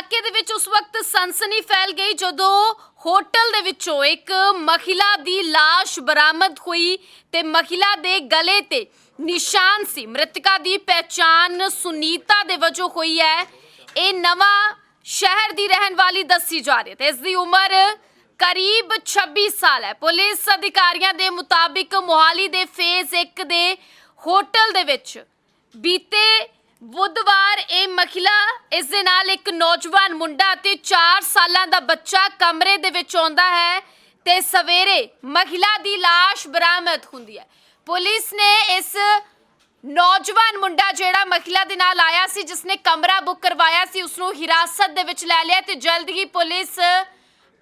ਇਲਾਕੇ ਦੇ ਵਿੱਚ ਉਸ ਵਕਤ ਸਨਸਨੀ ਫੈਲ ਗਈ ਜਦੋਂ ਹੋਟਲ ਦੇ ਵਿੱਚੋਂ ਇੱਕ ਮਹਿਲਾ ਦੀ ਲਾਸ਼ ਬਰਾਮਦ ਹੋਈ ਤੇ ਮਹਿਲਾ ਦੇ ਗਲੇ ਤੇ ਨਿਸ਼ਾਨ ਸੀ। ਮ੍ਰਿਤਕਾ ਦੀ ਪਹਿਚਾਨ ਸੁਨੀਤਾ ਦੇ ਵਜੋਂ ਹੋਈ ਹੈ। ਇਹ ਨਵਾਂ ਸ਼ਹਿਰ ਦੀ ਰਹਿਣ ਵਾਲੀ ਦੱਸੀ ਜਾ ਰਹੀ ਹੈ ਤੇ ਇਸ ਦੀ ਉਮਰ ਕਰੀਬ 26 ਸਾਲ ਹੈ। ਪੁਲਿਸ ਅਧਿਕਾਰੀਆਂ ਦੇ ਮੁਤਾਬਿਕ ਮੋਹਾਲੀ ਦੇ ਫੇਜ਼ 1 ਦੇ ਹੋਟਲ ਦੇ ਵਿੱਚ ਬੀਤੇ ਬੁੱਧਵਾਰ ਇਹ ਮਹਿਲਾ, ਇਸ ਦੇ ਨਾਲ ਇੱਕ ਨੌਜਵਾਨ ਮੁੰਡਾ ਅਤੇ 4 ਸਾਲਾਂ ਦਾ ਬੱਚਾ ਕਮਰੇ ਦੇ ਵਿੱਚ ਆਉਂਦਾ ਹੈ ਤੇ ਸਵੇਰੇ ਮਹਿਲਾ ਦੀ ਲਾਸ਼ ਬਰਾਮਦ ਹੁੰਦੀ ਹੈ। ਪੁਲਿਸ ਨੇ ਇਸ ਨੌਜਵਾਨ ਮੁੰਡਾ ਜਿਹੜਾ ਮਹਿਲਾ ਦੇ ਨਾਲ ਆਇਆ ਸੀ, ਜਿਸਨੇ ਕਮਰਾ ਬੁੱਕ ਕਰਵਾਇਆ ਸੀ ਉਸ ਨੂੰ ਹਿਰਾਸਤ ਦੇ ਵਿੱਚ ਲੈ ਲਿਆ ਤੇ ਜਲਦ ਹੀ ਪੁਲਿਸ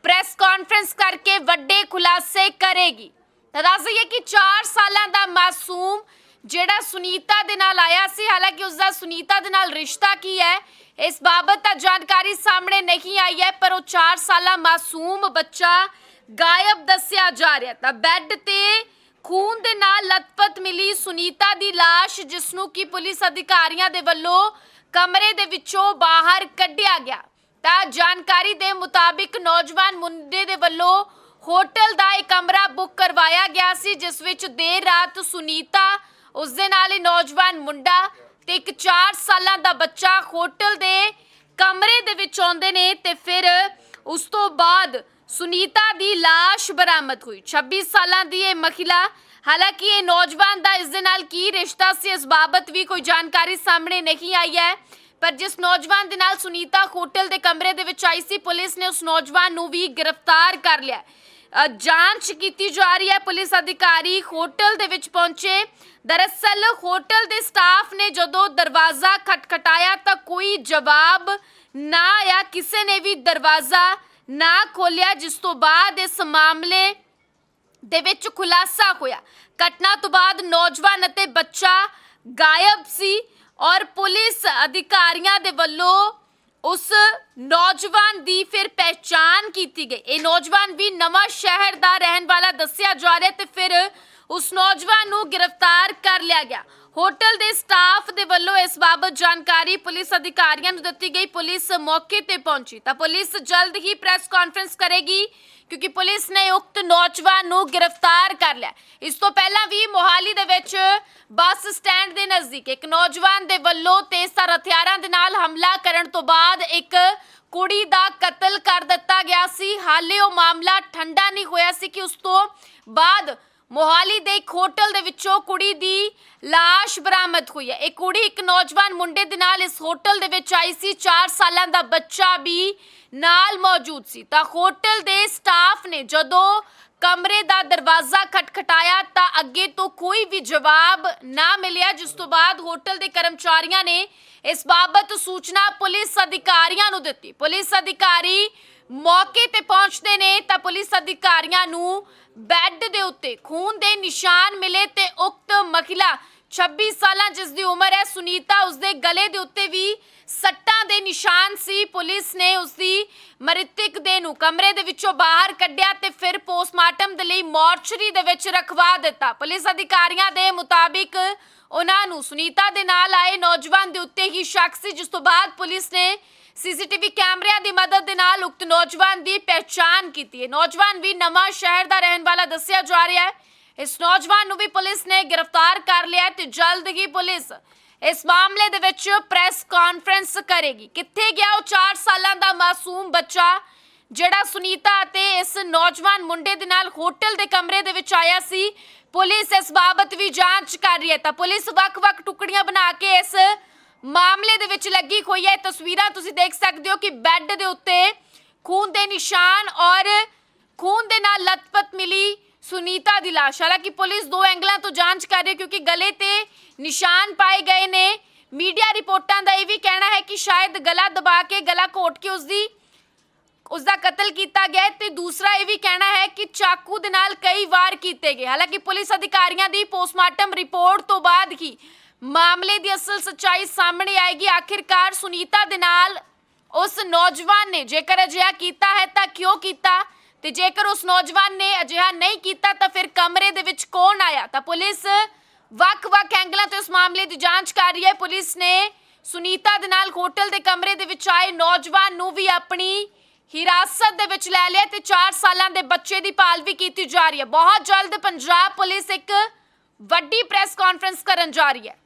ਪ੍ਰੈਸ ਕਾਨਫਰੰਸ ਕਰਕੇ ਵੱਡੇ ਖੁਲਾਸੇ ਕਰੇਗੀ। ਤਾਂ ਦੱਸ ਦਈਏ ਕਿ 4 ਸਾਲਾਂ ਦਾ ਮਾਸੂਮ ਜਿਹੜਾ ਸੁਨੀਤਾ ਦੇ ਨਾਲ ਆਇਆ ਸੀ, ਹਾਲਾਂਕਿ ਉਸ ਦਾ ਸੁਨੀਤਾ ਦੇ ਨਾਲ ਰਿਸ਼ਤਾ ਕੀ ਹੈ, ਇਸ ਬਾਬਤ ਤਾਂ ਜਾਣਕਾਰੀ ਸਾਹਮਣੇ ਨਹੀਂ ਆਈ ਹੈ, ਪਰ ਉਹ 4 ਸਾਲਾ ਮਾਸੂਮ ਬੱਚਾ ਗਾਇਬ ਦੱਸਿਆ ਜਾ ਰਿਹਾ ਤਾਂ ਬੈੱਡ ਤੇ ਖੂਨ ਦੇ ਨਾਲ ਲਤਪਤ ਮਿਲੀ ਸੁਨੀਤਾ ਦੀ ਲਾਸ਼ ਜਿਸ ਨੂੰ ਕਿ ਪੁਲਿਸ ਅਧਿਕਾਰੀਆਂ ਦੇ ਵੱਲੋਂ ਕਮਰੇ ਦੇ ਵਿੱਚੋਂ ਬਾਹਰ ਕੱਢਿਆ ਗਿਆ। ਤਾਂ ਜਾਣਕਾਰੀ ਦੇ ਮੁਤਾਬਿਕ ਨੌਜਵਾਨ ਮੁੰਡੇ ਦੇ ਵੱਲੋਂ ਹੋਟਲ ਦਾ ਇੱਕ ਕਮਰਾ ਬੁੱਕ ਕਰਵਾਇਆ ਗਿਆ ਸੀ, ਜਿਸ ਵਿੱਚ ਦੇਰ ਰਾਤ ਸੁਨੀਤਾ ਉਸ ਦੇ ਨਾਲ ਇਹ ਨੌਜਵਾਨ ਮੁੰਡਾ ਤੇ ਇੱਕ 4 ਸਾਲਾਂ ਦਾ ਬੱਚਾ ਹੋਟਲ ਦੇ ਕਮਰੇ ਦੇ ਵਿੱਚ ਆਉਂਦੇ ਨੇ ਤੇ ਫਿਰ ਉਸ ਤੋਂ ਬਾਅਦ ਸੁਨੀਤਾ ਦੀ ਲਾਸ਼ ਬਰਾਮਦ ਹੋਈ। 26 ਸਾਲਾਂ ਦੀ ਇਹ ਮਹਿਲਾ, ਹਾਲਾਂਕਿ ਇਹ ਨੌਜਵਾਨ ਦਾ ਇਸ ਦੇ ਨਾਲ ਕੀ ਰਿਸ਼ਤਾ ਸੀ ਇਸ ਬਾਬਤ ਵੀ ਕੋਈ ਜਾਣਕਾਰੀ ਸਾਹਮਣੇ ਨਹੀਂ ਆਈ ਹੈ। ਪਰ ਜਿਸ ਨੌਜਵਾਨ ਦੇ ਨਾਲ ਸੁਨੀਤਾ ਹੋਟਲ ਦੇ ਕਮਰੇ ਦੇ ਵਿੱਚ ਆਈ ਸੀ, ਪੁਲਿਸ ਨੇ ਉਸ ਨੌਜਵਾਨ ਨੂੰ ਵੀ ਗ੍ਰਿਫਤਾਰ ਕਰ ਲਿਆ। ਜਾਂਚ ਕੀਤੀ ਜਾ ਰਹੀ ਹੈ। ਪੁਲਿਸ ਅਧਿਕਾਰੀ ਹੋਟਲ ਦੇ ਵਿੱਚ ਪਹੁੰਚੇ। ਦਰਅਸਲ ਹੋਟਲ ਦੇ ਸਟਾਫ ਨੇ ਜਦੋਂ ਦਰਵਾਜ਼ਾ ਖਟਖਟਾਇਆ ਤਾਂ ਕੋਈ ਜਵਾਬ ਨਾ ਆਇਆ। ਕਿਸੇ ਨੇ ਵੀ ਦਰਵਾਜ਼ਾ ਨਾ ਖੋਲਿਆ ਜਿਸ ਤੋਂ ਬਾਅਦ ਇਸ ਮਾਮਲੇ ਦੇ ਵਿੱਚ ਖੁਲਾਸਾ ਹੋਇਆ। ਘਟਨਾ ਤੋਂ ਬਾਅਦ ਨੌਜਵਾਨ ਅਤੇ ਬੱਚਾ ਗਾਇਬ ਸੀ ਔਰ ਪੁਲਿਸ ਅਧਿਕਾਰੀਆਂ ਦੇ ਵੱਲੋਂ ਉਸ ਨੌਜਵਾਨ ਦੀ ਫਿਰ ਪਹਿਚਾਨ ਕੀਤੀ ਗਈ। ਇਹ ਨੌਜਵਾਨ ਵੀ ਨਵਾਂ ਸ਼ਹਿਰ ਦਾ ਰਹਿਣ ਵਾਲਾ ਦੱਸਿਆ ਜਾ ਰਿਹਾ ਤੇ ਫਿਰ ਉਸ ਨੌਜਵਾਨ ਨੂੰ ਗ੍ਰਿਫਤਾਰ ਕਰ ਲਿਆ ਗਿਆ। ਹੋਟਲ ਦੇ ਸਟਾਫ ਦੇ ਵੱਲੋਂ ਇਸ ਬਾਬਤ ਜਾਣਕਾਰੀ ਪੁਲਿਸ ਅਧਿਕਾਰੀਆਂ ਨੂੰ ਦਿੱਤੀ ਗਈ। ਪੁਲਿਸ ਮੌਕੇ ਤੇ ਪਹੁੰਚੀ। ਤਾਂ ਪੁਲਿਸ ਜਲਦ ਹੀ ਪ੍ਰੈਸ ਕਾਨਫਰੰਸ ਕਰੇਗੀ, ਕਿਉਂਕਿ ਪੁਲਿਸ ਨੇ ਉਕਤ ਨੌਜਵਾਨ ਨੂੰ ਗ੍ਰਿਫਤਾਰ ਕਰ ਲਿਆ। ਇਸ ਤੋਂ ਪਹਿਲਾਂ ਵੀ ਮੋਹਾਲੀ ਦੇ ਵਿੱਚ ਬੱਸ ਸਟੈਂਡ ਦੇ ਨਜ਼ਦੀਕ ਇੱਕ ਨੌਜਵਾਨ ਦੇ ਵੱਲੋਂ ਤੇਜ਼ਧਾਰ ਹਥਿਆਰਾਂ ਦੇ ਨਾਲ ਹਮਲਾ ਕਰਨ ਤੋਂ ਬਾਅਦ ਇੱਕ ਕੁੜੀ ਦਾ ਕਤਲ ਕਰ ਦਿੱਤਾ ਗਿਆ ਸੀ। ਹਾਲੇ ਉਹ ਮਾਮਲਾ ਠੰਡਾ ਨਹੀਂ ਹੋਇਆ ਸੀ ਕਿ ਉਸ ਤੋਂ ਬਾਅਦ ਮੋਹਾਲੀ ਦੇ ਇੱਕ ਹੋਟਲ ਦੇ ਵਿੱਚੋਂ ਕੁੜੀ ਦੀ ਲਾਸ਼ ਬਰਾਮਦ ਹੋਈ ਹੈ। ਇਹ ਕੁੜੀ ਇੱਕ ਨੌਜਵਾਨ ਮੁੰਡੇ ਦੇ ਨਾਲ ਇਸ ਹੋਟਲ ਦੇ ਵਿੱਚ ਆਈ ਸੀ। 4 ਸਾਲਾਂ ਦਾ ਬੱਚਾ ਵੀ ਨਾਲ ਮੌਜੂਦ ਸੀ। ਤਾਂ ਹੋਟਲ ਦੇ ਸਟਾਫ ਨੇ ਜਦੋਂ ਕਮਰੇ ਦਾ ਦਰਵਾਜ਼ਾ ਖਟਖਟਾਇਆ ਤਾਂ ਅੱਗੇ ਤੋਂ ਕੋਈ ਵੀ ਜਵਾਬ ਨਾ ਮਿਲਿਆ, ਜਿਸ ਤੋਂ ਬਾਅਦ ਹੋਟਲ ਦੇ ਕਰਮਚਾਰੀਆਂ ਨੇ ਇਸ ਬਾਬਤ ਸੂਚਨਾ ਪੁਲਿਸ ਅਧਿਕਾਰੀਆਂ ਨੂੰ ਦਿੱਤੀ। ਪੁਲਿਸ ਅਧਿਕਾਰੀ ਮੌਕੇ ਤੇ ਪਹੁੰਚਦੇ ਨੇ ਤਾਂ ਪੁਲਿਸ ਅਧਿਕਾਰੀਆਂ ਨੂੰ ਬੈੱਡ ਦੇ ਉੱਤੇ ਖੂਨ ਦੇ ਨਿਸ਼ਾਨ ਮਿਲੇ ਤੇ ਉਕਤ ਮਹਿਲਾ 26 ਸਾਲਾਂ ਜਿਸ ਦੀ ਉਮਰ ਹੈ, ਸੁਨੀਤਾ ਉਸਦੇ ਗਲੇ ਦੇ ਉੱਤੇ ਵੀ ਸੱਟਾਂ ਦੇ ਨਿਸ਼ਾਨ ਸੀ। ਪੁਲਿਸ ਨੇ ਉਸਦੀ ਮ੍ਰਿਤਕ ਦੇ ਨੂੰ ਕਮਰੇ ਦੇ ਵਿੱਚੋਂ ਬਾਹਰ ਕੱਢਿਆ ਤੇ ਫਿਰ ਪੋਸਟਮਾਰਟਮ ਦੇ ਲਈ ਮੋਰਚਰੀ ਦੇ ਵਿੱਚ ਰਖਵਾ ਦਿੱਤਾ। ਪੁਲਿਸ ਅਧਿਕਾਰੀਆਂ ਦੇ ਮੁਤਾਬਿਕ ਉਹਨਾਂ ਨੂੰ ਸੁਨੀਤਾ ਦੇ ਨਾਲ ਆਏ ਨੌਜਵਾਨ ਦੇ ਉੱਤੇ ਹੀ ਸ਼ੱਕ ਸੀ, ਜਿਸ ਤੋਂ ਬਾਅਦ ਪੁਲਿਸ ਨੇ ਸੀਸੀਟੀਵੀ ਕੈਮਰਿਆਂ ਦੀ ਮਦਦ ਦੇ ਨਾਲ ਉਕਤ ਨੌਜਵਾਨ ਦੀ ਪਹਿਚਾਣ ਕੀਤੀ ਹੈ। ਨੌਜਵਾਨ ਵੀ ਨਵਾਂ ਸ਼ਹਿਰ ਦਾ ਰਹਿਣ ਵਾਲਾ ਦੱਸਿਆ ਜਾ ਰਿਹਾ ਹੈ ਇਸ ਨੌਜਵਾਨ ਨੂੰ ਵੀ ਪੁਲਿਸ ਨੇ ਗ੍ਰਿਫਤਾਰ ਕਰ ਲਿਆ ਤੇ ਜਲਦ ਹੀ ਪੁਲਿਸ ਇਸ ਮਾਮਲੇ ਦੇ ਵਿੱਚ ਪ੍ਰੈਸ ਕਾਨਫਰੰਸ ਕਰੇਗੀ। ਕਿੱਥੇ ਗਿਆ ਉਹ 4 ਸਾਲਾਂ ਦਾ ਮਾਸੂਮ ਬੱਚਾ, ਜਿਹੜਾ ਸੁਨੀਤਾ ਅਤੇ ਇਸ ਨੌਜਵਾਨ ਮੁੰਡੇ ਦੇ ਨਾਲ ਹੋਟਲ ਦੇ ਕਮਰੇ ਦੇ ਵਿੱਚ ਆਇਆ ਸੀ। ਪੁਲਿਸ ਇਸ ਬਾਬਤ ਵੀ ਜਾਂਚ ਕਰ ਰਹੀ ਹੈ। ਤਾਂ ਪੁਲਿਸ ਵੱਖ-ਵੱਖ ਟੁਕੜੀਆਂ ਬਣਾ ਕੇ ਇਸ ਮਾਮਲੇ ਦੇ ਵਿੱਚ ਲੱਗੀ ਹੋਈ ਹੈ। ਤਸਵੀਰਾਂ ਤੁਸੀਂ ਦੇਖ ਸਕਦੇ ਹੋ ਕਿ ਬੈੱਡ ਦੇ ਉੱਤੇ ਖੂਨ ਦੇ ਨਿਸ਼ਾਨ ਔਰ ਖੂਨ ਦੇ ਨਾਲ ਲਤਪਤ ਮਿਲੀ ਸੁਨੀਤਾ ਦੀ ਲਾਸ਼। ਹਾਲਾਂਕਿ ਪੁਲਿਸ ਦੋ ਐਂਗਲਾਂ ਤੋਂ ਜਾਂਚ ਕਰ ਰਹੀ ਹੈ ਕਿਉਂਕਿ ਗਲੇ ਤੇ ਨਿਸ਼ਾਨ ਪਾਏ ਗਏ ਨੇ। ਮੀਡੀਆ ਰਿਪੋਰਟਾਂ ਦਾ ਇਹ ਵੀ ਕਹਿਣਾ ਹੈ ਕਿ ਸ਼ਾਇਦ ਗਲਾ ਦਬਾ ਕੇ, ਗਲਾ ਘੋਟ ਕੇ ਉਸਦੀ ਉਸ ਦਾ ਕਤਲ ਕੀਤਾ ਗਿਆ ਹੈ ਤੇ ਦੂਸਰਾ ਇਹ ਵੀ ਕਹਿਣਾ ਹੈ ਕਿ ਚਾਕੂ ਦੇ ਨਾਲ ਕਈ ਵਾਰ ਕੀਤੇ ਗਏ। ਹਾਲਾਂਕਿ ਪੁਲਿਸ ਅਧਿਕਾਰੀਆਂ ਦੀ ਪੋਸਟਮਾਰਟਮ ਰਿਪੋਰਟ ਤੋਂ ਬਾਅਦ ਹੀ ਮਾਮਲੇ ਦੀ ਅਸਲ ਸੱਚਾਈ ਸਾਹਮਣੇ ਆਏਗੀ। ਆਖਿਰਕਾਰ ਸੁਨੀਤਾ ਦੇ ਨਾਲ ਉਸ ਨੌਜਵਾਨ ਨੇ ਜੇਕਰ ਅਜਿਹਾ ਕੀਤਾ ਹੈ ਤਾਂ ਕਿਉਂ ਕੀਤਾ? ਤੇ ਜੇਕਰ ਉਸ ਨੌਜਵਾਨ ਨੇ ਅਜਿਹਾ ਨਹੀਂ ਕੀਤਾ, ਤਾਂ ਫਿਰ ਕਮਰੇ ਦੇ ਵਿੱਚ ਕੌਣ ਆਇਆ? ਤਾਂ ਪੁਲਿਸ ਵੱਖ-ਵੱਖ ਐਂਗਲਾਂ ਤੋਂ ਇਸ ਮਾਮਲੇ ਦੀ ਜਾਂਚ ਕਰ ਰਹੀ ਹੈ। ਪੁਲਿਸ ਨੇ ਸੁਨੀਤਾ ਦੇ ਨਾਲ ਹੋਟਲ ਦੇ ਕਮਰੇ ਦੇ ਵਿੱਚ ਆਏ ਨੌਜਵਾਨ ਨੂੰ ਵੀ ਆਪਣੀ ਹਿਰਾਸਤ ਦੇ ਵਿੱਚ ਲੈ ਲਿਆ ਤੇ 4 ਸਾਲਾਂ ਦੇ ਬੱਚੇ ਦੀ ਭਾਲ ਵੀ ਕੀਤੀ ਜਾ ਰਹੀ ਹੈ। ਬਹੁਤ ਜਲਦ ਪੰਜਾਬ ਪੁਲਿਸ ਇੱਕ ਵੱਡੀ ਪ੍ਰੈਸ ਕਾਨਫਰੰਸ ਕਰਨ ਜਾ ਰਹੀ ਹੈ।